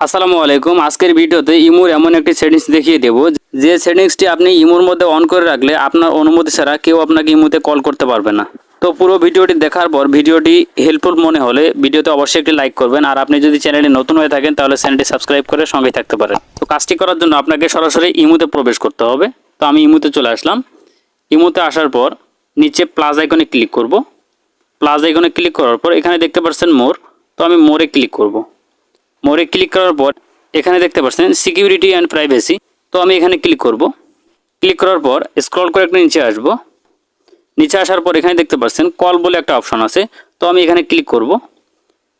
আসসালামু আলাইকুম। আজকের ভিডিওতে ইমোর এমন একটি সেটিংস দেখিয়ে দেব। যে সেটিংসটি আপনি ইমোর মধ্যে অন করে রাখলে আপনার অনুমতি ছাড়া কেউ আপনাকে ইমোতে কল করতে পারবে না। তো পুরো ভিডিওটি দেখার পর ভিডিওটি হেল্পফুল মনে হলে ভিডিওতে অবশ্যই একটি লাইক করবেন। আর আপনি যদি চ্যানেলে নতুন হয়ে থাকেন, তাহলে চ্যানেলটি সাবস্ক্রাইব করে সঙ্গে থাকতে পারেন। তো কাজটি করার জন্য আপনাকে সরাসরি ইমোতে প্রবেশ করতে হবে। তো আমি ইমোতে চলে আসলাম। ইমোতে আসার পর নিচে প্লাস আইকনে ক্লিক করব। প্লাস আইকনে ক্লিক করার পর এখানে দেখতে পাচ্ছেন মোর তো আমি মোরে ক্লিক করব। মোরে ক্লিক করার পর এখানে দেখতে পাচ্ছেন সিকিউরিটি অ্যান্ড প্রাইভেসি তো আমি এখানে ক্লিক করব। ক্লিক করার পর স্ক্রল করে একটা নিচে আসব। নিচে আসার পর এখানে দেখতে পাচ্ছেন কল বলে একটা অপশন আছে। তো আমি এখানে ক্লিক করব।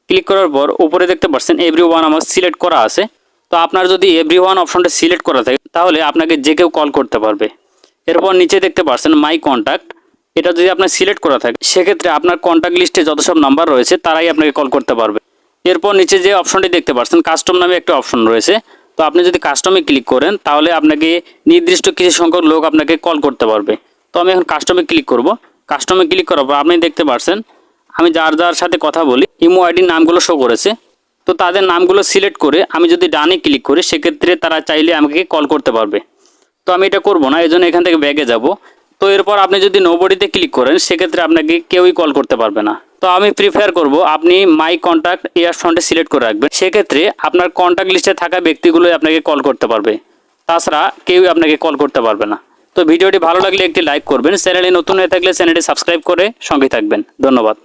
ক্লিক করার পর উপরে দেখতে পাচ্ছেন এভরি ওয়ান আমার সিলেক্ট করা আছে। তো আপনার যদি এভরি ওয়ান অপশনটা সিলেক্ট করা থাকে, তাহলে আপনাকে যে কেউ কল করতে পারবে। এরপর নিচে দেখতে পাচ্ছেন মাই কন্ট্যাক্ট এটা যদি আপনার সিলেক্ট করা থাকে, সেক্ষেত্রে আপনার কন্ট্যাক্ট লিস্টে যত সব নাম্বার রয়েছে, তারাই আপনাকে কল করতে পারবে। এরপর নিচে যে অপশনটি দেখতে পাচ্ছেন কাস্টম নামে একটা অপশন রয়েছে। তো আপনি যদি কাস্টমে ক্লিক করেন, তাহলে আপনাকে নির্দিষ্ট কিছু সংখ্যক লোক আপনাকে কল করতে পারবে। তো আমি এখন কাস্টমে ক্লিক করব। কাস্টমে ক্লিক করার পর আপনি দেখতে পাচ্ছেন, আমি যার যার সাথে কথা বলি, ইমো আইডির নামগুলো শো করেছে। তো তাদের নামগুলো সিলেক্ট করে আমি যদি ডানে ক্লিক করি, সেক্ষেত্রে তারা চাইলে আমাকে কল করতে পারবে। তো আমি এটা করব না এই জন্য এখান থেকে ব্যাগে যাব। তো এরপর আপনি যদি নোবডিতে ক্লিক করেন, সেক্ষেত্রে আপনাকে কেউই কল করতে পারবে না। তো আমি প্রিফার করব আপনি মাই কন্ট্যাক্ট এয়ার ফ্রন্টে সিলেক্ট করে রাখবেন। সেক্ষেত্রে আপনার কন্ট্যাক্ট লিস্টে থাকা ব্যক্তিগুলোই আপনাকে কল করতে পারবে। তাছাড়া কেউই আপনাকে কল করতে পারবে না। তো ভিডিওটি ভালো লাগলে একটি লাইক করবেন। চ্যানেলে নতুন হয়ে থাকলে চ্যানেলটি সাবস্ক্রাইব করে সঙ্গে থাকবেন। ধন্যবাদ।